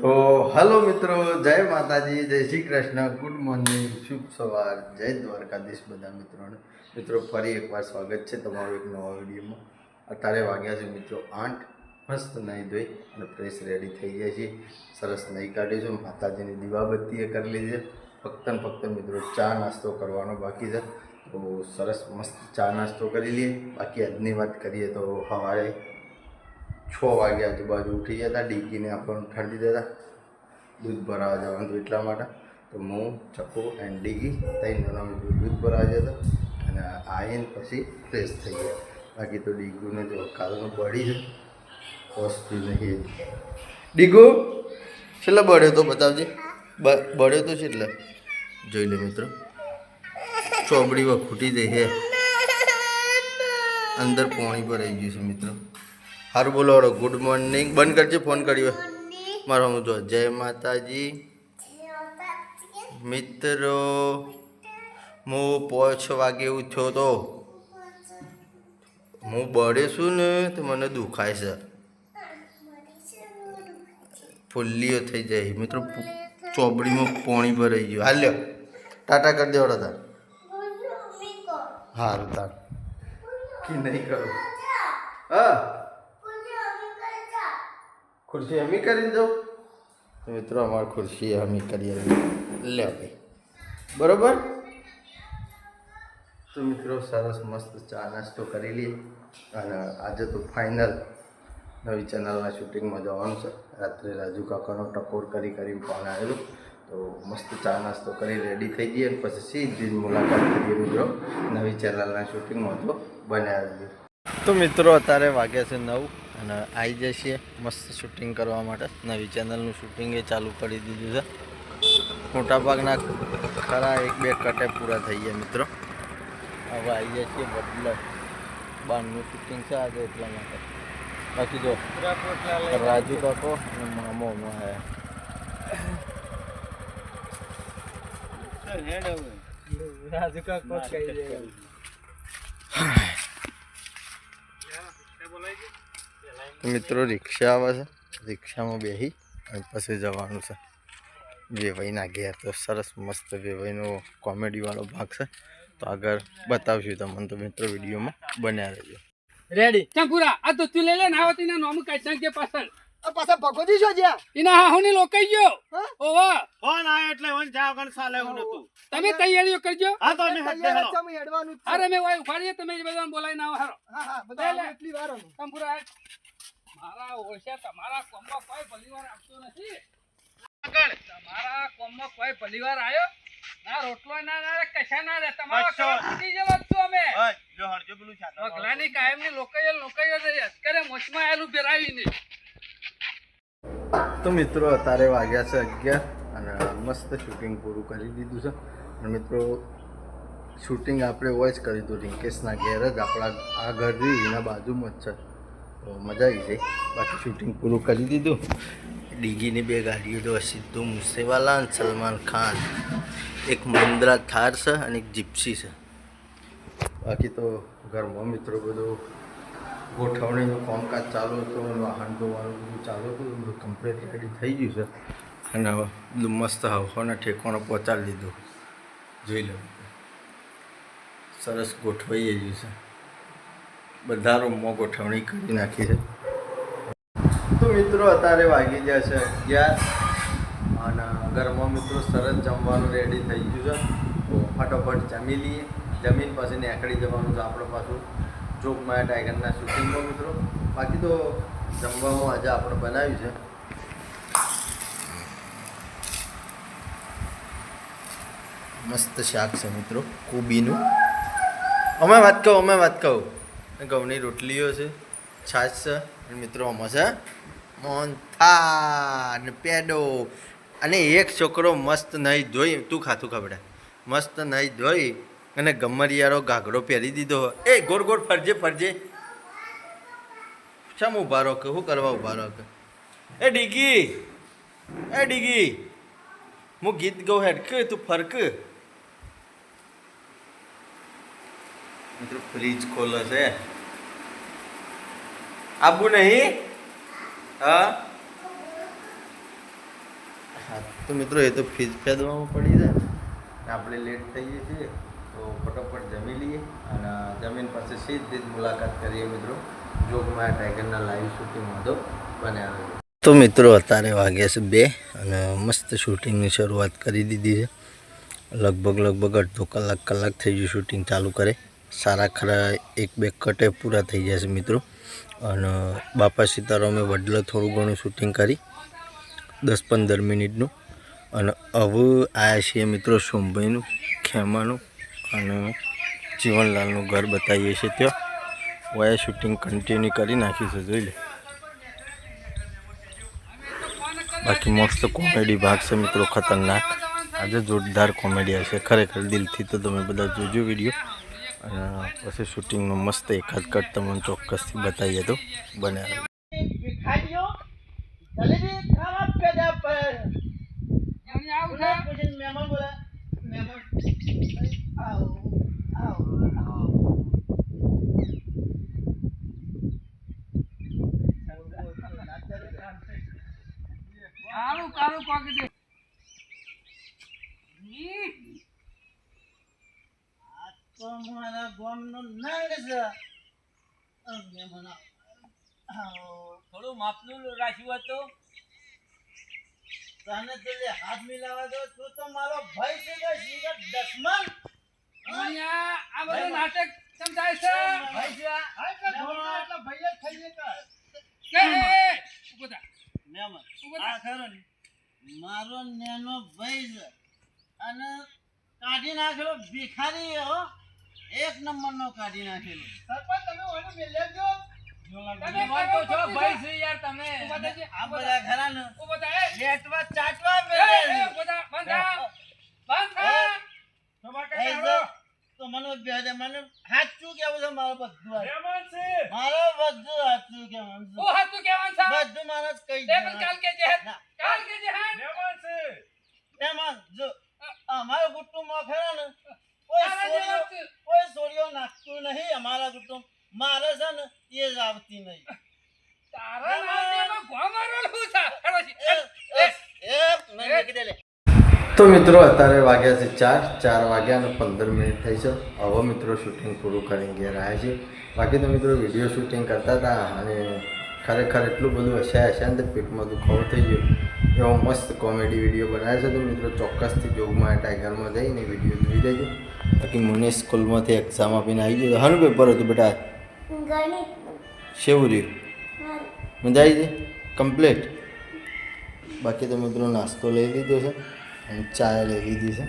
તો હલો મિત્રો, જય માતાજી, જય શ્રી કૃષ્ણ. ગુડ મોર્નિંગ શુભ સવાર. જય દ્વારકાધીશ બધા મિત્રોને. મિત્રો, ફરી એકવાર સ્વાગત છે તમારું એક નવા વિડીયોમાં. અત્યારે વાગ્યા છે મિત્રો આઠ. મસ્ત નહીં ધોઈ અને ફ્રેશ રેડી થઈ ગયા છીએ. સરસ નહીં કાઢી છું માતાજીની દીવાબત્તીએ કરી લીધી ફક્ત ને ફક્ત મિત્રો ચા નાસ્તો કરવાનો બાકી છે. તો સરસ મસ્ત ચા નાસ્તો કરી લઈએ. બાકી આજની વાત કરીએ તો સવારે છ વાગે આજુબાજુ ઉઠી ગયા હતા ડીકીને આપણને ઉઠાડી દીધા હતા. દૂધ ભરાવા જવાનું હતું એટલા માટે. તો હું, ચપ્પુ એન્ડ ડીગી ત્રણ જણા દૂધ ભરાવા જતા અને આવીને પછી ફ્રેશ થઈ ગયા. બાકી તો ડીગુને જો કાલનું બળી છે. હોસ્તી નહીં. ડીગુ, છેલ્લે બળ્યો તો બતાવજે. બળ્યો તો છેલ્લે. જોઈ લે મિત્રો. ચોબડીમાં ખૂટી જઈ છે. અંદર પોણી આવી ગયું છે મિત્રો. સારું બોલો હળો ગુડ મોર્નિંગ બંધ કરજે ફોન કર્યો. મારો હું જો જય માતાજી. મિત્રો હું પાંચ વાગે ઉઠ્યો તો. હું બળે છું ને તો મને દુખાય છે. ફુલ્લીઓ થઈ જાય. મિત્રો ચોબડીમાં પોણી ભરાઈ ગયું. હાલ્યો ટાટા કરી દેવડો તાર. હારું તાર. કે નહીં કરું. હા. ખુરશી હમી કરીને જાઉં તો મિત્રો, અમારી ખુરશી હમી કરી લે ભાઈ બરોબર? તો મિત્રો, સરસ મસ્ત ચા નાસ્તો કરી લઈએ. અને આજે તો ફાઇનલ નવી ચેનલના શૂટિંગમાં જવાનું છે. રાત્રે રાજુ કાકાનો ટકોર કરી કરી ફોન આવેલો. તો મસ્ત ચા નાસ્તો કરી રેડી થઈ ગઈ અને પછી સીધી મુલાકાત કરીએ મિત્રો. નવી ચેનલના શૂટિંગમાં તો બન્યા તો મિત્રો, અત્યારે વાગ્યા છે નવ. અને આવી જઈએ મસ્ત શૂટિંગ કરવા માટે. નવી ચેનલનું શૂટિંગ એ ચાલુ કરી દીધું છે. મોટાભાગના ખરા એક બે કટે પૂરા થઈ ગયા મિત્રો. હવે આવી જશે છીએ બદલ બારનું શૂટિંગ છે આજે એટલા માટે. બાકી જો રાજુ કાકો અને મામો હે. રાજુ કાકો મિત્રો રિક્ષા આવે છે. રિક્ષામાં બેસી અને પછી જવાનું છે. વેવાઈના ઘેર તો સરસ મસ્ત વેવાઈનો કોમેડીવાળો ભાગ છે. તો આગળ બતાવશું તમને. તો મિત્રો વિડીયોમાં બન્યા રહેજો. રેડી ચંપુરા આ તો તું લઈ લે ને આવતી ના નોમ કાઈ સંગે પાછળ. પાછા ભગોજી છો જ્યાં? એના હાહુની લોકાઈ ગયો. હા? ઓવા ફોન આયો એટલે વન જાવ ગણ સાલે હું નતું. તમે તૈયારીઓ કરજો. હા તો અમે હડે હેડો અમે હેડવાનું છે. અરે મે વાય ઉખાડીએ તમે જ બધાને બોલાવીને આવો હારો. હા હા બધા એટલી વાર અમે. ચંપુરા મારા ઓળખ્યા તમારા કોમમાં કોઈ ભલીવાર આપતો નથી. આગળ. તમારા કોમમાં કોઈ ભલીવાર આવ્યો? ના રોટલો ના ના કશા ના રે તમારા. ઘર સુધી જેવા છું અમે. ઓય જો હરજો પેલું છાતા પગલાની કાયમની લોકાઈ લોકાઈ જ અત્યારે મોચમાં આયેલું ફેરાવીને તો મિત્રો, અત્યારે વાગ્યા છે અગિયાર અને મસ્ત શૂટિંગ પૂરું કરી દીધું છે. અને મિત્રો શૂટિંગ આપણે હોય જ કરી દીધું. રિંકેશના ઘેર જ આપણા, આ ઘર એના બાજુમાં જ છે. તો મજા આવી જાય બાકી શૂટિંગ પૂરું કરી દીધું. ડીગીની બે ગાડીઓ તો સિદ્ધુ મુસેવાલા અને સલમાન ખાન. એક મહિન્દ્રા થાર છે અને એક જીપ્સી છે. બાકી તો ઘરમાં મિત્રો બધું ગોઠવણીનું કામકાજ ચાલુ હતું વાહન ધોવાનું બધું ચાલુ હતું. બધું કમ્પ્લીટ રેડી થઈ ગયું છે. અને હવે બધું મસ્ત હવાના ઠેકાણો પહોંચાડી દીધું. જોઈ લો. સરસ ગોઠવાઈ ગયું છે. બધા રૂમમાં ગોઠવણી કરી નાખી છે. તો મિત્રો, અત્યારે વાગી ગયા છે અગિયાર. અને ઘરમાં મિત્રો સરસ જમવાનું રેડી થઈ ગયું છે. તો ફટાફટ જમી લઈએ. જમીન પછી નીકળી જવાનું છે આપણે પાછું. જોક માયા ટાઈગરના શૂટિંગમાં મિત્રો. બાકી તો જમવામાં આજે આપણે બનાવ્યું છે. મસ્ત શાક છે મિત્રો, કોબીનું. અમે વાત કહું, અમે વાત કહું. ઘઉંની રોટલીઓ છે, છાશ છે, અને મિત્રો આમાં છે મોહનથા અને પેડો. અને એક છોકરો મસ્ત નહીં ધોઈ, તું ખાતું ખબડે મસ્ત નહીં ધોઈ અને ગમરિયારો ઘાઘરો પહેરી દીધો. એ ગોળ ગોળ ફરજે ફરજે. શમ ઊભા રહો કે? શું કરવા ઊભા રહો કે? એ ડીગી એ ડીગી. હું ગીત ગઉં હેડ કે તું ફરક? મિત્રો, ફ્રીજ ખોલે છે. આબુ નહીં? હા? હા, તો મિત્રો, એ તો ફ્રીજ ફેદવામાં પડી જાય આપણે લેટ થઈ જઈએ છીએ. તો ફટાફટ જમી લઈએ અને જમીન પાસે સીધી જ મુલાકાત કરીએ મિત્રો. જોગમાં ટાઈગરના લાઈવ શૂટિંગ તો બને તો મિત્રો, અત્યારે વાગ્યા છે બે અને મસ્ત શૂટિંગની શરૂઆત કરી દીધી છે. લગભગ લગભગ અડધો કલાક કલાક થઈ ગયું શૂટિંગ ચાલુ કરે. સારા ખરા એક બે કટે પૂરા થઈ જશે મિત્રો. અને બાપા સીતારામે વડલો થોડું ઘણું શૂટિંગ કરી. દસ પંદર મિનિટનું. અને હવે આવ્યા છીએ મિત્રો સોમભાઈનું, ખેમાનું અને જીવનલાલનું ઘર બતાવીએ છીએ ત્યાં. વાય શૂટિંગ કન્ટિન્યુ કરી નાખ્યું છે જોઈ લે. બાકી મસ્ત કોમેડી ભાગ છે મિત્રો ખતરનાક. આજે જોરદાર કોમેડી હશે. ખરેખર દિલથી તો તમે બધા જોજો વીડિયો અને પછી શૂટિંગનું મસ્ત એકાદ કટ તમને ચોક્કસથી બતાવીએ તો બને મહેમાન થોડું માપનું રાખ્યું હતું તને તો હાથ મિલાવા દો તું તો મારો ભાઈ છે કે શીખર દસમન. અહીંયા આ બધું નાટક છે? ભાઈ છે હા? કે ધોળા એટલે ભાઈ જ થઈએ કે કે એ, ઊભો થા. આ ખરો મારો નેનો ભાઈ છે. અને કાઢી નાખેલો ભિખારી હો. એક નંબર નો કાઢી નાખેલો. સરપંચ તમે ઓને તમે કહો છો ભાઈ છે યાર તમે આ બધા ખરા ને ઊભો થા, એ. લેટવા ચાટવા એ, એ, ઊભો થા, બંધ થા. બંધ થા. ટમાટર એ કાઢો. જો, તો મને બે દે મને સાચું કેવું છે મારું બધું આ. મારું બધું સાચું કેવું છે. હું હતું કહેવાનું છે? બધું મારે જ કહી તે પણ કાલ હે. ના. કાલ. એમાં જો અમારા કુટુંબમાં ખરા ને કોઈ તારા સોડિયો કોઈ સોડિયો નાખતું નહીં અમારા કુટુંબ મારે છે ને એ જ આવતી નહીં. તારા છે? તો મિત્રો અત્યારે વાગ્યા છે ચાર. ચાર વાગ્યા અને પંદર મિનિટ થઈ છે. હવે મિત્રો શૂટિંગ પૂરું કરીને ઘેર આવ્યા છે બાકી તો મિત્રો વીડિયો શૂટિંગ કરતા હતા અને ખરેખર એટલું બધું હસ્યા હસ્યા ને તો પેટમાં દુખાવો થઈ ગયો. એવો મસ્ત કોમેડી વીડિયો બનાવ્યો છે. તો મિત્રો ચોક્કસથી જોગમાં ટાઈગરમાં જઈને વીડિયો જોઈ દેજો બાકી મને સ્કૂલમાંથી એક્ઝામ આપીને આવી ગયો. હાનું પેપર હતું બેટા. ગણિત. શેવું રહ્યું? મજા આવી ગઈ? કમ્પ્લીટ? બાકી તો મિત્રો નાસ્તો લઈ લીધો છે અને ચા લઈ લીધી છે.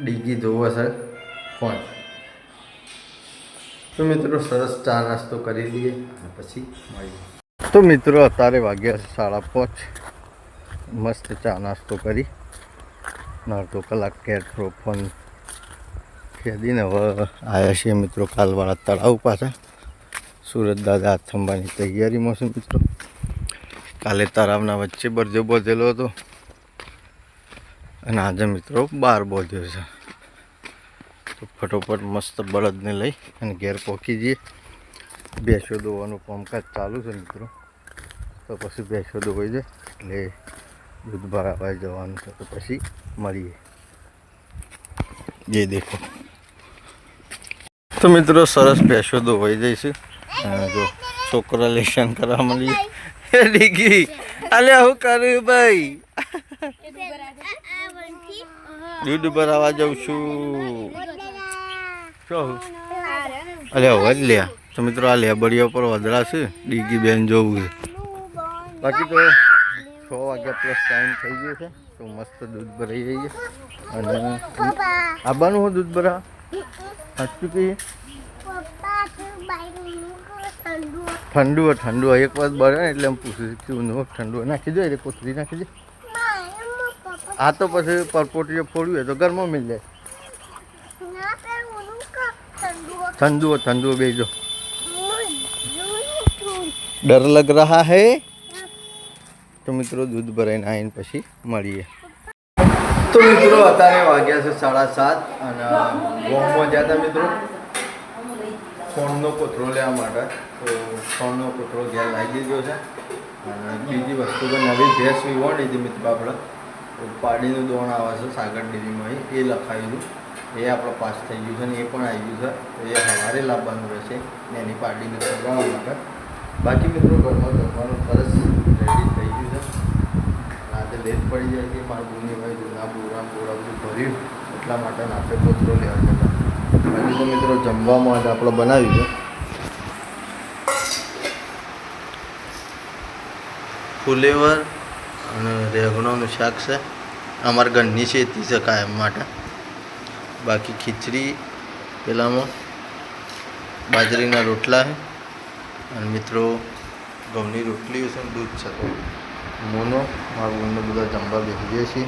ડીગી જોવો છે ફોન. તો મિત્રો સરસ ચા નાસ્તો કરી દઈએ અને પછી મળીએ. તો મિત્રો અત્યારે વાગ્યા છે સાડા પાંચ. મસ્ત ચા નાસ્તો કરી. અડધો કલાક કેર ફોન ખેદીને હવે આવ્યા છીએ મિત્રો કાલવાળા તળાવ પાછા સુરત દાદા હાથ થંભાની તૈયારીમાં છે મિત્રો. કાલે તળાવના વચ્ચે બરજો બોધેલો હતો. અને આજે મિત્રો બાર બોધ્યો છે. તો ફટોફટ મસ્ત બળદને લઈ અને ઘેર પહોંચી જઈએ. ભેંસો દોવાનું કામકાજ ચાલુ છે મિત્રો. તો પછી ભેંસો દોવાઈ જાય એટલે દૂધ ભરાવા જવાનું છે તો પછી મળીએ. જે દેખો. તો મિત્રો સરસ ભેંસો તો જાય છે. જો છોકરા લેશન કરવા મળી ડીગી અલ્યા હું કર્યું ભાઈ? દૂધ ભરાવા જાઉં છું. શું અલ્યા જ લ્યા તો મિત્રો આ લેબડીયા પર વધરા છે. ડીગી બેન જોવું છે. બાકી તો છ વાગ્યા પ્લસ ટાઈમ થઈ ગયો છે. તો મસ્ત દૂધ ભરાઈ જઈએ અને આબાનું હું દૂધ ભરા કહીએ ઠંડુ ઠંડુ. એક વાર બરે ને એટલે એમ પૂછું કેવું ઠંડુ નાખી દો એટલે કોથળી નાખી દે. આ તો પછી પરપોટીઓ ફોડ્યું હોય તો ઘરમાં મિલ જાય. ઠંડુ ઠંડુ બેજો. ડર લગ રહા હૈ? તો મિત્રો દૂધ ભરાઈને આવીને પછી મળીએ. તો મિત્રો, અત્યારે વાગ્યા છે સાડા સાત અને ગોમમાં ગયા હતા મિત્રો. ફોનનો કોથળો લેવા માટે. તો ફોનનો કોથળો ઘેર લાવી દીધો છે. અને બીજી વસ્તુ તો નવી ભેંસ વિવાણી હતી મિત્રો આપણે પાડીનું દોણ આવે છે, સાગર ડેરીમાં એ લખાયેલું. એ આપણે પાસ થઈ ગયું છે ને એ પણ આવી ગયું છે. એ સવારે લાવવાનું રહેશે ને એની પાર્ટીને કરવા માટે. બાકી મિત્રો, ઘરમાં જમવાનું સરસ રેડી થઈ ગયું છે. રાતે લેટ પડી જાય કે મારા બુની ભાઈ જૂના બોરા બોરા બધું ભર્યું, એટલા માટે આપણે કોતરો લેવા જતા. તો મિત્રો જમવામાં આજે આપણે બનાવ્યું છે. ફુલેવર અને રેગણોનું શાક છે. અમારા ઘરની શેતી છે કાયમ માટે. બાકી ખીચડી પેલામાં, બાજરીના રોટલા છે. અને મિત્રો ઘઉંની રોટલી છે દૂધ છે. મોનો, મારું બહેનને બધા જમવા બેસીએ છીએ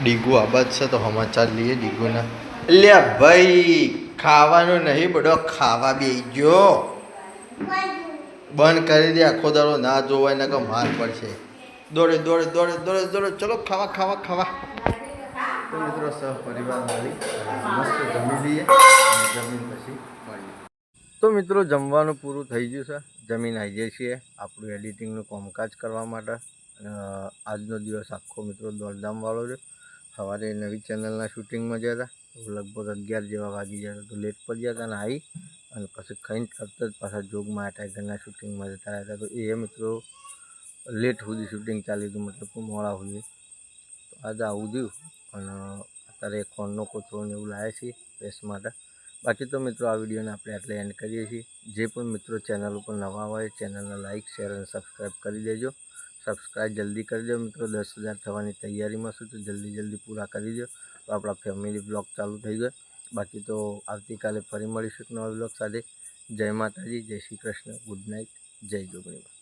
ડીગુ આબાદ છે, તો સમાચાર લઈએ ડીગુના. લે ભાઈ, ખાવાનું નહીં, બધો ખાવા બે ગયો બંધ કરી દે, આખો દાડો ના જોવાય ને કે માર પડશે. દોડે દોડે દોડે દોડે દોડે, ચલો ખાવા ખાવા ખાવા. તો મિત્રો સહ પરિવાર મળી મસ્ત જમી લઈએ જમીન પછી તો મિત્રો, જમવાનું પૂરું થઈ ગયું છે. જમીન આવી જઈએ છીએ આપણું એડિટિંગનું કામકાજ કરવા માટે. આજનો દિવસ આખો મિત્રો દોડધામવાળો છે. સવારે નવી ચેનલના શૂટિંગમાં ગયા હતા લગભગ અગિયાર જેવા વાગી ગયા હતા. તો લેટ પર ગયા હતા અને આવી અને પછી ખાઈને તરત જ પાછા જોગમાં ટાઈગરના શૂટિંગમાં જતા હતા તો. એ મિત્રો લેટ સુધી શૂટિંગ ચાલી હતું મતલબ મોડા સુધી. તો આજે આવું થયું. અને અત્યારે ખોનનો કોથળો ને એવું લાવે છે પ્રેસ માટે. બાકી તો મિત્રો આ વિડીયોને આપણે આટલે એન્ડ કરીએ છીએ. જે પણ મિત્રો ચેનલ ઉપર નવા હોય, ચેનલને લાઇક શેર અને સબસ્ક્રાઈબ કરી દેજો. સબસ્ક્રાઈબ જલ્દી કરી દો મિત્રો. દસ હજાર થવાની તૈયારીમાં છું તો જલ્દી જલ્દી પૂરા કરી દો. તો આપણા ફેમિલી બ્લોગ ચાલુ થઈ ગયો. બાકી તો આવતીકાલે ફરી મળીશું નવા બ્લોગ સાથે. જય માતાજી, જય શ્રી કૃષ્ણ. ગુડ નાઇટ જય જોગણી